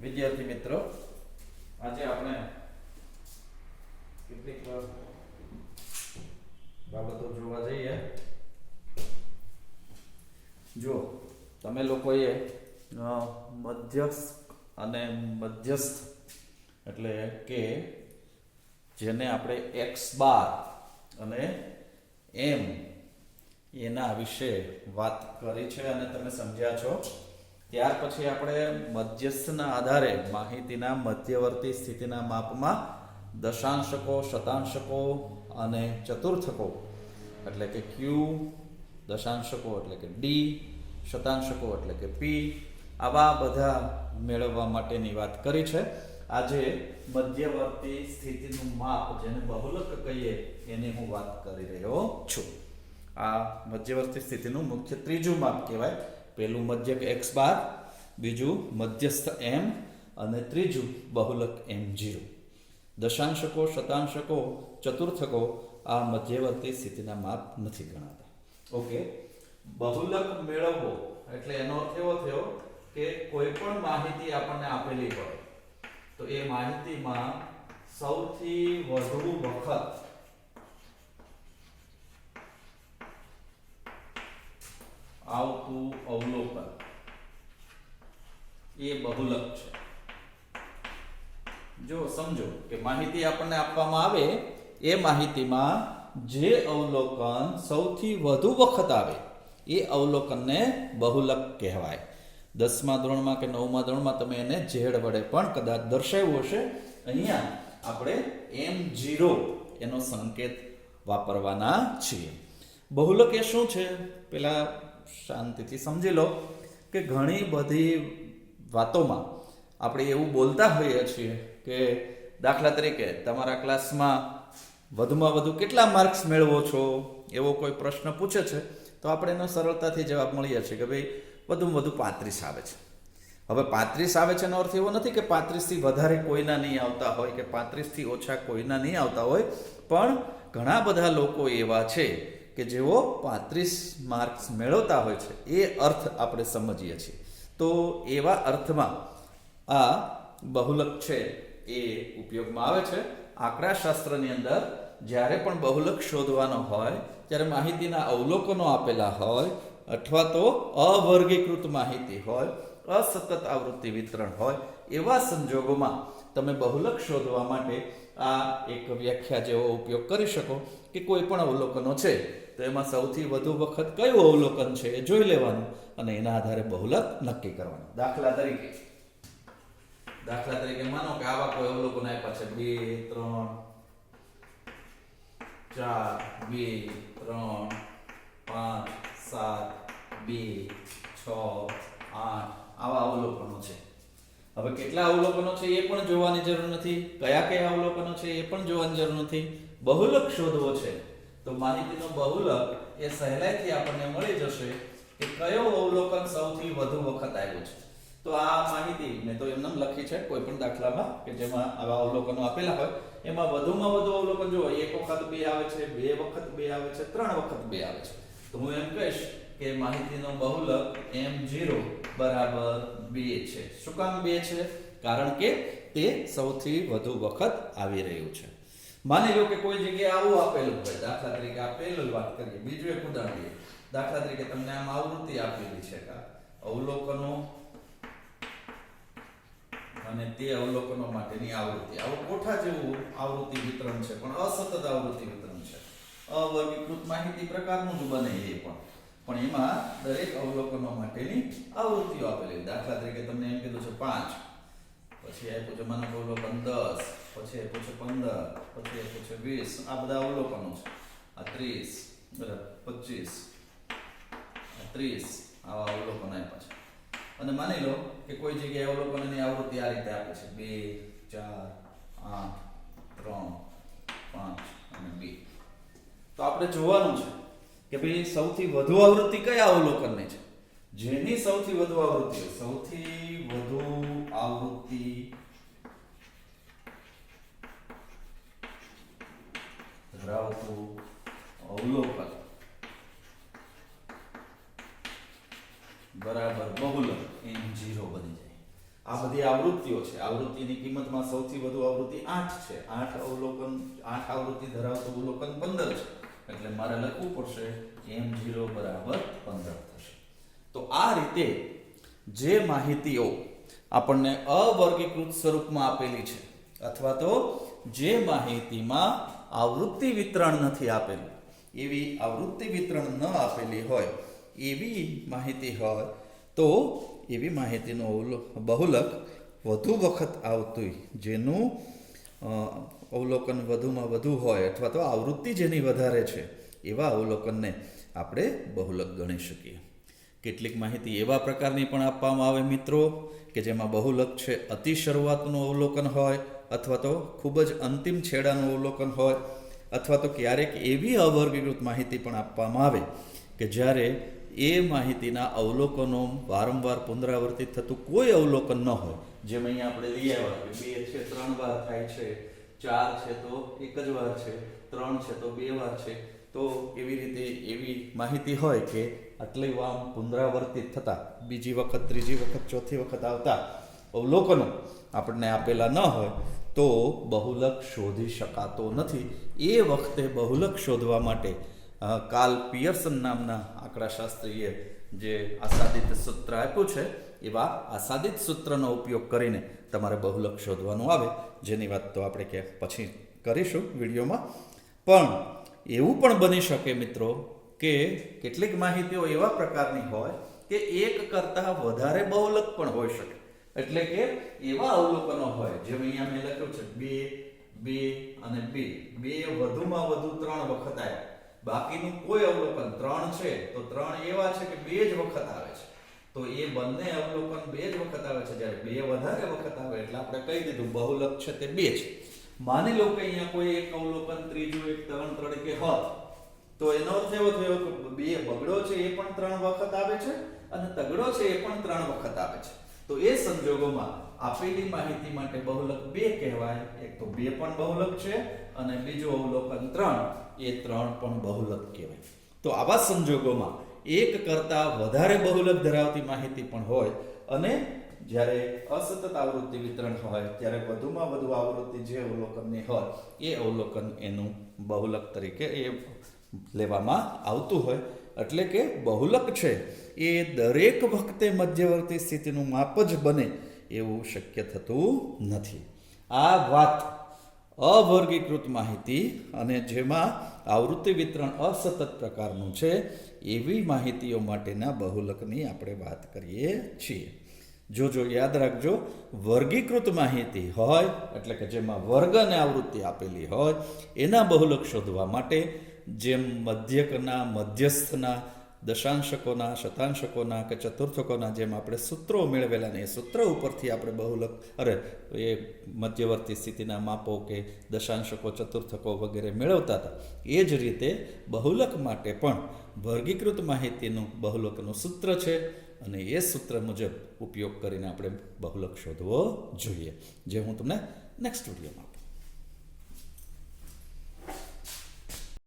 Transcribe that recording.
વિદ્યાર્થી મિત્રો, આજે આપણે કેટલીક બાબતો જોવા જઈએ. જો, તમે લોકોએ મધ્યસ્થ અને મધ્યસ્થ એટલે કે જેને આપણે એક્સ બાર અને એમ એના વિશે વાત કરી છે અને તમે સમજ્યા છો. ત્યાર પછી આપણે મધ્યસ્થના આધારે માહિતીના મધ્યવર્તી સ્થિતિના માપમાં દશાંશકો, શતાંશકો અને ચતુર્થકો, એટલે કે ક્યુ દશાંશકો એટલે કે ડી શતાંશકો એટલે કે પી આવા બધા મેળવવા માટેની વાત કરી છે. આજે મધ્યવર્તી સ્થિતિનું માપ જેને બહુલક કહીએ એની હું વાત કરી રહ્યો છું. આ મધ્યવર્તી સ્થિતિનું મુખ્ય ત્રીજું માપ કહેવાય. પહેલું મધ્યક એક્સ બાર, બીજું મધ્યસ્થ એમ અને ત્રીજું બહુલક એમ જીરો દશાંશકો, શતાંશકો, ચતુર્થકો આ મધ્યવર્તી સ્થિતિના માપ નથી ગણાતા. ઓકે. બહુલક મેળવવો એટલે એનો અર્થ એવો થયો કે કોઈ પણ માહિતી આપણને આપેલી હોય, તો એ માહિતીમાં સૌથી વધુ વખત આવતું અવલોકન. એ બહુલક છે. જો સમજો કે માહિતી આપણને આપવામાં આવે, એ માહિતીમાં જે અવલોકન સૌથી વધુ વખત આવે, એ અવલોકનને બહુલક કહેવાય. દસમા ધોરણમાં કે નવમા ધોરણમાં તમે એને ઝેડ વડે પણ કદાચ દર્શાવ્યું હશે. અહીંયા આપણે એમ જીરો એનો સંકેત વાપરવાના છીએ. બહુલક એ શું છે? પેલા શાંતિથી સમજી લો કે ઘણી બધી વાતોમાં આપણે એવું બોલતા હોઈએ છીએ કે દાખલા તરીકે તમારા ક્લાસમાં વધુમાં વધુ કેટલા માર્ક્સ મેળવો છો? એવો કોઈ પ્રશ્ન પૂછે છે? તો આપણે એનો સરળતાથી જવાબ મળીએ છીએ કે ભાઈ વધુમાં વધુ પાંત્રીસ આવે છે. હવે પાંત્રીસ આવે છે એનો અર્થ એવો નથી કે પાંત્રીસથી વધારે કોઈના નહીં આવતા હોય કે પાંત્રીસથી ઓછા કોઈના નહીં આવતા હોય, પણ ઘણા બધા લોકો એવા છે કે જેઓ પાંત્રીસ માર્ક્સ મેળવતા હોય છે, એ અર્થ આપણે સમજીએ છીએ. તો એવા અર્થમાં આ બહુલક છે એ ઉપયોગમાં આવે છે. આંકડાશાસ્ત્રની અંદર જ્યારે પણ બહુલક શોધવાનો હોય, ત્યારે માહિતીના અવલોકનો આપેલા હોય, અથવા તો અવર્ગીકૃત માહિતી હોય, અસતત આવૃત્તિ વિતરણ હોય, એવા સંજોગોમાં તમે બહુલક શોધવા માટે આ એક વ્યાખ્યા જેવો ઉપયોગ કરી શકો કે કોઈ પણ અવલોકનો છે. તો એમાં સૌથી વધુ વખત કયું અવલોકન છે એ જોઈ લેવાનું અને એના આધારે બહુલક નક્કી કરવાનું. દાખલા તરીકે. દાખલા તરીકે માનો કે આવા કોઈ અવલોકન આપ્યા છે. બે, ત્રણ, ચાર, બે, ત્રણ, પાંચ, સાત, બે, છ, આઠ આવા અવલોકનો છે. હવે કેટલા અવલોકનો છે એ પણ જોવાની જરૂર નથી. કયા કયા અવલોકનો છે એ પણ જોવાની જરૂર નથી. બહુલક શોધવો છે. તો માહિતીનો બહુલક, એ સહેલાઈથી આપણને મળી જશે કે કયો અવલોકન સૌથી વધુ વખત આવ્યું છે. તો આ માહિતી મેં તો એમને લખી છે, કોઈ પણ દાખલામાં, કે જેમાં આવા અવલોકનો આપેલા હોય, એમાં વધુમાં વધુ અવલોકન જો એક વખત બે આવે છે, બે વખત બે આવે છે, ત્રણ વખત બે આવે છે. તો હું એમ કહીશ કે માહિતીનો બહુલક એમ જીરો બરાબર બે છે. શું કામ બે છે? કારણ કે તે સૌથી વધુ વખત આવી રહ્યું છે. માની લો કે કોઈ જગ્યાએ આવું આપેલું હોય, દાખલા તરીકે આપેલું વાત કરીએ, બીજું એક ઉદાહરણ લઈએ. દાખલા તરીકે તમને આમ આવૃત્તિ આપેલી છે કા અવલોકનો અને તે અવલોકનો માટેની આવૃત્તિ. આવું કોઠા જેવું આવૃત્તિ વિતરણ છે, પણ અસતત આવૃત્તિ વિતરણ છે. અવર્ગીકૃત માહિતી પ્રકારનું જ બને એ પણ. પણ એમાં દરેક અવલોકનો માટેની આવૃત્તિઓ આપેલી. દાખલા તરીકે તમને એમ કીધું છે, પાંચ. પછી આપ્યું છે માનો અવલોકન દસ. પછી આપ્યું પંદર પછી આપ્યું વીસ આ બધા અવલોકનો છે આ ત્રીસ બરાબર પચીસ ત્રીસ આવા અવલોકન આપ્યા છે અને માની લો કે કોઈ જગ્યાએ અવલોકનની આવૃત્તિ આ રીતે આપે છે બે ચાર આઠ ત્રણ પાંચ અને બે તો આપણે જોવાનું છે કે ભાઈ સૌથી વધુ આવૃત્તિ કયા અવલોકનની છે જેની સૌથી વધુ આવૃત્તિ સૌથી વધુ આવૃત્તિ ધરાવતું અવલોકન. બરાબર, બહુલક. એમ જીરો બની જાય. આ બધી આવૃત્તિઓ છે. આવૃત્તિની કિંમતમાં સૌથી વધુ આવૃત્તિ આઠ છે. આઠ અવલોકન, આઠ આવૃત્તિ ધરાવતું અવલોકન પંદર છે. એટલે મારે લખવું પડશે એમ જીરો બરાબર પંદર થશે. તો આ રીતે જે માહિતીઓ આપણને અવર્ગીકૃત સ્વરૂપમાં આપેલી છે, અથવા તો જે માહિતીમાં આવૃત્તિ વિતરણ નથી આપેલું. એવી આવૃત્તિ વિતરણ ન આપેલી હોય એવી માહિતી હોય તો એવી માહિતીનું બહુલક વધુ વખત આવતું, જેનું અવલોકન વધુમાં વધુ હોય અથવા તો આવૃત્તિ જેની વધારે છે, એવા અવલોકનને આપણે બહુલક ગણી શકીએ. કેટલીક માહિતી એવા પ્રકારની પણ આપવામાં આવે મિત્રો કે જેમાં બહુલક છે અતિ શરૂઆતનું અવલોકન હોય અથવા તો ખૂબ જ અંતિમ છેડાનું અવલોકન હોય, અથવા તો ક્યારેક એવી અવર્ગીકૃત માહિતી પણ આપવામાં આવે કે જ્યારે એ માહિતીના અવલોકનો વારંવાર પુનરાવર્તિત થતું કોઈ અવલોકન ન હોય, જેમ અહીંયા આપણે લઈ આવ્યા કે બે છે, ત્રણ વાર થાય છે, ચાર છે, તો એક જ વાર છે, ત્રણ છે, તો બે વાર છે, તો એવી રીતે એવી માહિતી હોય કે આટલી વાર પુનરાવર્તિત થતા, બીજી વખત, ત્રીજી વખત, ચોથી વખત આવતા અવલોકનો આપણને આપેલા ન હોય તો બહુલક શોધી શકાતો નથી. એ વખતે બહુલક શોધવા માટે કાલ પિયર્સન નામના આંકડાશાસ્ત્રીએ જે આસાદિત સૂત્ર આપ્યું છે, એવા આસાદિત સૂત્રનો ઉપયોગ કરીને તમારે બહુલક શોધવાનું આવે. જેની વાત તો આપણે કે પછી કરીશું વિડીયોમાં. પણ એવું પણ બની શકે મિત્રો કે કેટલીક માહિતીઓ એવા પ્રકારની હોય કે એક કરતાં વધારે બહુલક પણ હોઈ શકે. એટલે કે એવા અવલોકનો હોય, જેમ અહીંયા મેં લખ્યું છે, બે બે અને બે. બે વધુમાં વધુ ત્રણ વખત આવ્યા. બાકીનું કોઈ અવલોકન ત્રણ છે, તો ત્રણ એવા છે કે બે જ વખત આવે છે. તો એ બંને અવલોકન બે જ વખત આવે છે. જ્યારે બે વધારે વખત આવે, એટલે આપણે કહી દીધું, બહુલક છે તે બે છે. માની લો કે અહીંયા કોઈ એક અવલોકન, ત્રીજું એક, ત્રણ તરીકે હોત તો એનો અર્થ એવો થયો કે બે બગડો છે એ પણ ત્રણ વખત આવે છે અને તગડો છે એ પણ ત્રણ વખત આવે છે. તો એ સંજોગોમાં આપેલી માહિતી માટે બહુલક બે કહેવાય. એક તો બે પણ બહુલક છે અને બીજું અવલોકન ત્રણ. એ ત્રણ પણ બહુલક કહેવાય. તો આવા સંજોગોમાં એક કરતાં વધારે બહુલક ધરાવતી માહિતી પણ હોય અને જ્યારે અસતત આવૃત્તિ વિતરણ હોય, ત્યારે વધુમાં વધુ આવૃત્તિ જે અવલોકનની હોય, એ અવલોકન એનું બહુલક તરીકે એ લેવામાં આવતું હોય. એટલે કે બહુલક છે. એ દરેક વખતે મધ્યવર્તી સ્થિતિનું માપ જ બને એવું શક્ય થતું નથી. આ વાત અવર્ગીકૃત માહિતી અને જેમાં આવૃત્તિ વિતરણ અસતત પ્રકારનું છે એવી માહિતીઓ માટેના બહુલકની આપણે વાત કરીએ છીએ. જોજો, યાદ રાખજો, વર્ગીકૃત માહિતી હોય, એટલે કે જેમાં વર્ગ અને આવૃત્તિ આપેલી હોય, એના બહુલક શોધવા માટે જેમ મધ્યકના, મધ્યસ્થના, દશાંશકોના, શતાંશકોના કે ચતુર્થકોના જેમ આપણે સૂત્રો મેળવેલા ને એ સૂત્ર ઉપરથી આપણે બહુલક, અરે, એ મધ્યવર્તી સ્થિતિના માપો કે દશાંશકો, ચતુર્થકો વગેરે મેળવતા હતા. એ જ રીતે બહુલક માટે પણ વર્ગીકૃત માહિતીનું બહુલકનું સૂત્ર છે અને એ સૂત્ર મુજબ ઉપયોગ કરીને આપણે બહુલક શોધવો જોઈએ. જે હું તમને નેક્સ્ટ વિડીયોમાં